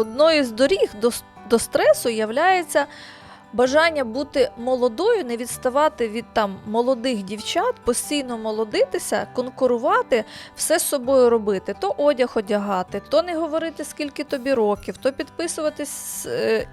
Одною з доріг до, до стресу являється бажання бути молодою, не відставати від там молодих дівчат, постійно молодитися, конкурувати, все з собою робити. То одяг одягати, то не говорити, скільки тобі років, то підписуватись е,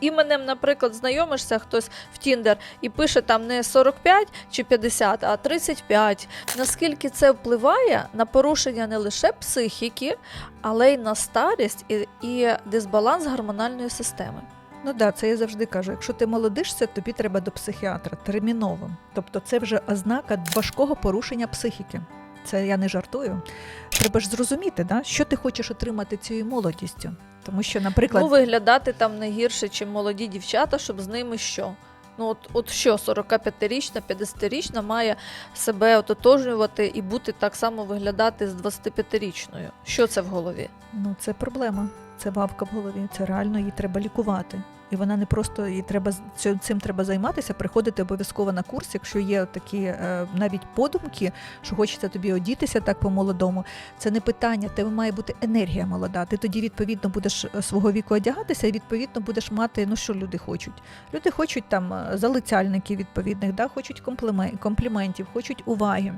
іменем, наприклад, знайомишся хтось в Тіндер і пише там не 45 чи 50, а 35. Наскільки це впливає на порушення не лише психіки, але й на старість і, і дисбаланс гормональної системи. Ну да, це я завжди кажу. Якщо ти молодишся, тобі треба до психіатра терміново. Тобто це вже ознака важкого порушення психіки. Це я не жартую. Треба ж зрозуміти, да, що ти хочеш отримати цією молодістю. Тому що, наприклад, Ну, виглядати там не гірше, ніж молоді дівчата, щоб з ними що? Ну, от, от що 45-річна, 50-річна має себе ототожнювати і бути так само виглядати з 25-річною. Що це в голові? ну це проблема. Це вавка в голові. Це реально її треба лікувати. І вона не просто їй треба цим треба займатися, приходити обов'язково на курс, якщо є такі е, навіть подумки, що хочеться тобі одітися так по-молодому. Це не питання, тебе має бути енергія молода. Ти тоді відповідно будеш е, свого віку одягатися, і відповідно будеш мати. Ну що люди хочуть? Люди хочуть там е, залицяльників відповідних, да, хочуть компліме- компліментів, хочуть уваги.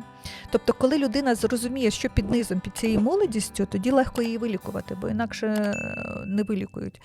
Тобто, коли людина зрозуміє, що під низом, під цією молодістю, тоді легко її вилікувати, бо інакше не вилікують.